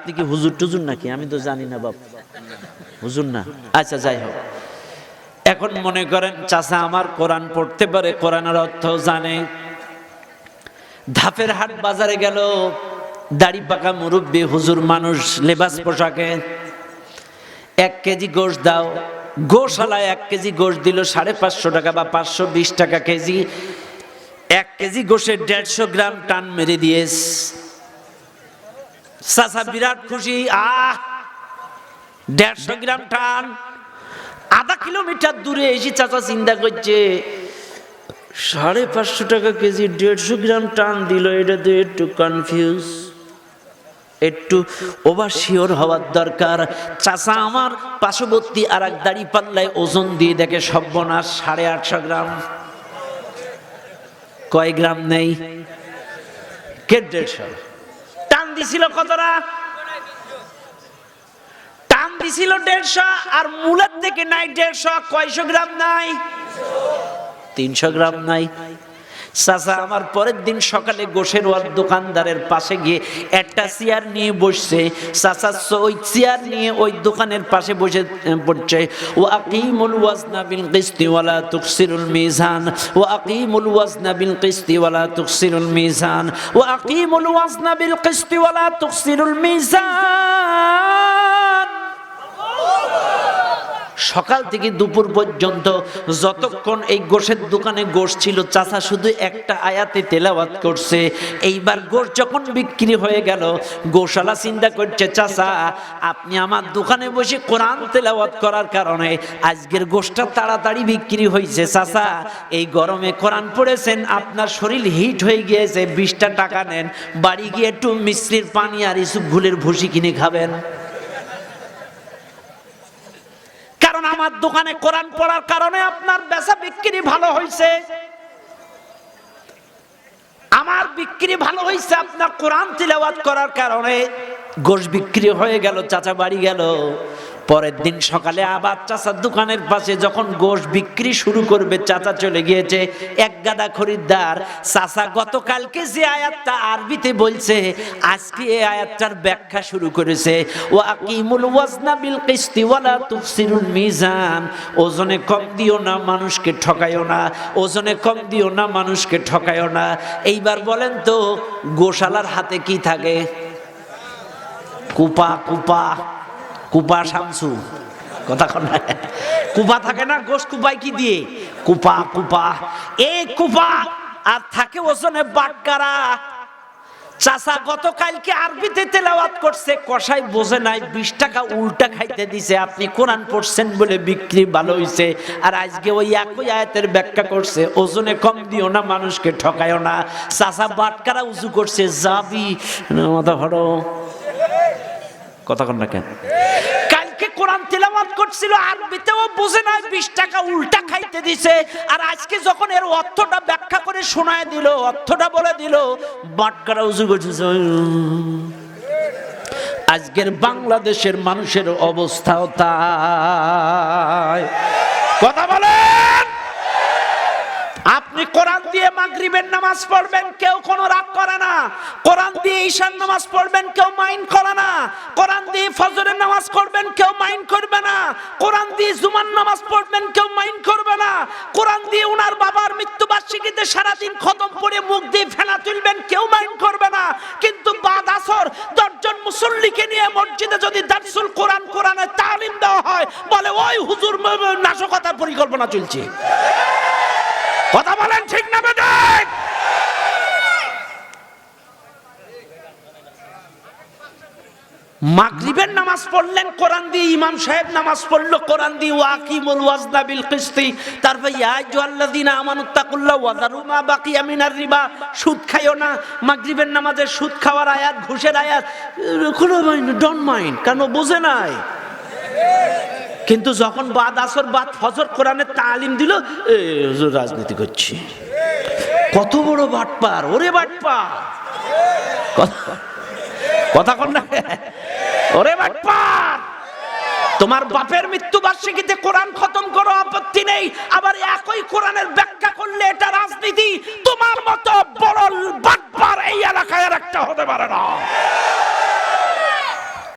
আপনি কি হুজুর টুজুর নাকি? আমি তো জানি না বাপ। হুজুর না। আচ্ছা যাই হোক। এখন মনে করেন চাচা আমার কোরআন পড়তে পারে, কোরআনের অর্থ জানে। ধাপের হাট বাজারে গেল, দাড়ি পাকা মুরব্বী, হুজুর মানুষ, লেবাস পোশাকে। এক কেজি গোশ দাও। গোশালায় এক কেজি গোশ দিল সাড়ে পাঁচশো টাকা বা পাঁচশো বিশ টাকা কেজি। এক কেজি গোশের দেড়শো গ্রাম টান মেরে দিয়েস চাচা বিরাট খুশি, আহ! দেড়শো গ্রাম টান। আধা কিলোমিটার দূরে এসে চাচা চিন্তা করছে, সাড়ে পাঁচশো টাকা কেজি, দেড়শো গ্রাম টান দিল, এটা এটাতে একটু কনফিউজ একটু ওভার শিওর হওয়ার দরকার। চাচা আমার পার্শ্ববর্তী আর এক দাড়ি পাল্লায় ওজন দিয়ে দেখে সর্বনাশ, সাড়ে আটশো গ্রাম। কয় গ্রাম নেই? কে দেড়শো? দিছিল কতটা টান দিছিল দেড়শো আর মূলের থেকে নাই দেড়শো। কয়শো গ্রাম নাই? তিনশো গ্রাম নাই। চাচা আমার পরের দিন সকালে গোসের ওয়ার দোকানদারের পাশে গিয়ে একটা চেয়ার নিয়ে বসছে। চাচা ওই চেয়ার নিয়ে ওই দোকানের পাশে বসে পড়ছে। ও আকিমুল ওয়াজনা বিল কিস্তি তুকসিরুল মিজান। ও আকিমুল ওয়াজনা বিল কিস্তি তুকসিরুল মিজান। ও আকিমুল ওয়াজনা বিল কিস্তি তুকসিরুল মিজান। সকাল থেকে দুপুর পর্যন্ত যতক্ষণ এই গোশের দোকানে গোশ ছিল, চাচা শুধু একটা আয়াতে তেলাওয়াত করছে। এইবার গোশ যখন বিক্রি হয়ে গেল গোশালা চিন্তা করছে, চাচা, আপনি আমার দোকানে বসে কোরআন তেলাওয়াত করার কারণে আজকের গোশটা তাড়াতাড়ি বিক্রি হয়েছে চাচা, এই গরমে কোরআন পড়েছেন, আপনার শরীর হিট হয়ে গিয়েছে, বিশটা টাকা নেন, বাড়ি গিয়ে একটু মিশ্রির পানি আর ইসুপ ঘুলের ভুসি কিনে খাবেন। কারণ আমার দোকানে কোরআন পড়ার কারণে আপনার বেচা বিক্রি ভালো হয়েছে আমার বিক্রি ভালো হয়েছে আপনার কোরআন তিলাবাত করার কারণে। গোশ বিক্রি হয়ে গেল, চাচা বাড়ি গেল। পরের দিন সকালে আবার চাচার দোকানের পাশে যখন গোশ বিক্রি শুরু করবে, চাচা চলে গিয়েছে এক গাদা খরিদ্দার। চাচা গতকালকে যে আয়াতটা আরবিতে বলছে, আজকে এই আয়াতটার ব্যাখ্যা শুরু করেছে। ও আকিমুল ওয়াজনা বিল কিস্তি ওয়ালা তুফসিরুল মিজান। ওজনে কম দিও না, মানুষকে ঠকায়ও না। ওজনে কম দিও না, মানুষকে ঠকায়ও না। এইবার বলেন তো, গোশালার হাতে কি থাকে? কুপা কুপা। কুপা শামসু। কথা কুপা থাকে না গোস কুপায় কি দিয়ে? কুপা কুপা। এই কুপা, আর থাকে ওজনে বাটকারা চাচা গতকালকে আরবিতে তেলাওয়াত করছে কষাই বোঝে নাই, বিশ টাকা উল্টা খাইতে দিছে, আপনি কোরআন পড়ছেন বলে বিক্রি ভালো হইছে, আর আজকে ওই একই আয়াতের ব্যাখ্যা করছে, ওজনে কম দিও না, মানুষকে ঠকায়ও না। চাচা বাটকারা উঁচু করছে, যাবি। মাথা হরো কথা না কেন? কালকে কোরআন তেলাওয়াত করছিল, আরবিতেও বোঝে না বিশ টাকা উল্টা খাইতে দিছে। আর আজকে যখন এর অর্থটা ব্যাখ্যা করে শোনায় দিল, অর্থটা বলে দিল, বাটকারা উজু করছে আজকের বাংলাদেশের মানুষের অবস্থাও তাই। কথা বলেন! দিয়ে মাগরিবের নামাজ পড়বেন, কেউ কোনো রাগ করে না। কোরআন দিয়ে ঈশান নামাজ পড়বেন, কেউ মাইন্ড করে না। কোরআন দিয়ে ফজরের নামাজ পড়বেন, কেউ মাইন্ড করবে না। কোরআন দিয়ে জুমান নামাজ পড়বেন, কেউ মাইন্ড করবে না। কোরআন দিয়ে উনার বাবার মৃত্যুবার্ষিকীতে সারাদিন খতম পড়ে মুখ দিয়ে ফেনা তুলবেন, কেউ মাইন্ড করবে না। কিন্তু বাদ আসর, দশজন মুসল্লিকে নিয়ে মসজিদে যদি দারসুল কোরআন, কোরআনের তালিম দেওয়া হয়, বলে, ওই হুজুর, নাশকতার পরিকল্পনা চলছে। কথা বলেন ঠিক না বেঠিক। মাগরিবের নামাজ পড়লেন, কোরআন দিয়ে ইমাম সাহেব নামাজ পড়ল, কোরআন দিয়ে ওয়াকিমুল ওয়াজনা বিল কিস্তি তারপর ইয়া আইয়ুহাল্লাযীনা আমানুত্তাকুল্লাহ ওয়া যারু মা বাকিয়া মিনার রিবা, সুদ খাইও না। মাগরিবের নামাজে সুদ খাওয়ার আয়াত, ঘুষের আয়াত, কোনো মাইন্ড ডোন্ট মাইন্ড কেন বোঝে নাই। কিন্তু যখন বাদ আসর, বাদ ফজর কোরআনের তালিম দিল রাজনীতি করছি। কত বড় বাটপার, ওরে বাটপা কথা- কথা কন না। ওরে বাটপার। তোমার বাপের মৃত্যু বার্ষিকীতে কোরআন খতম করো, আপত্তি নেই। আবার একই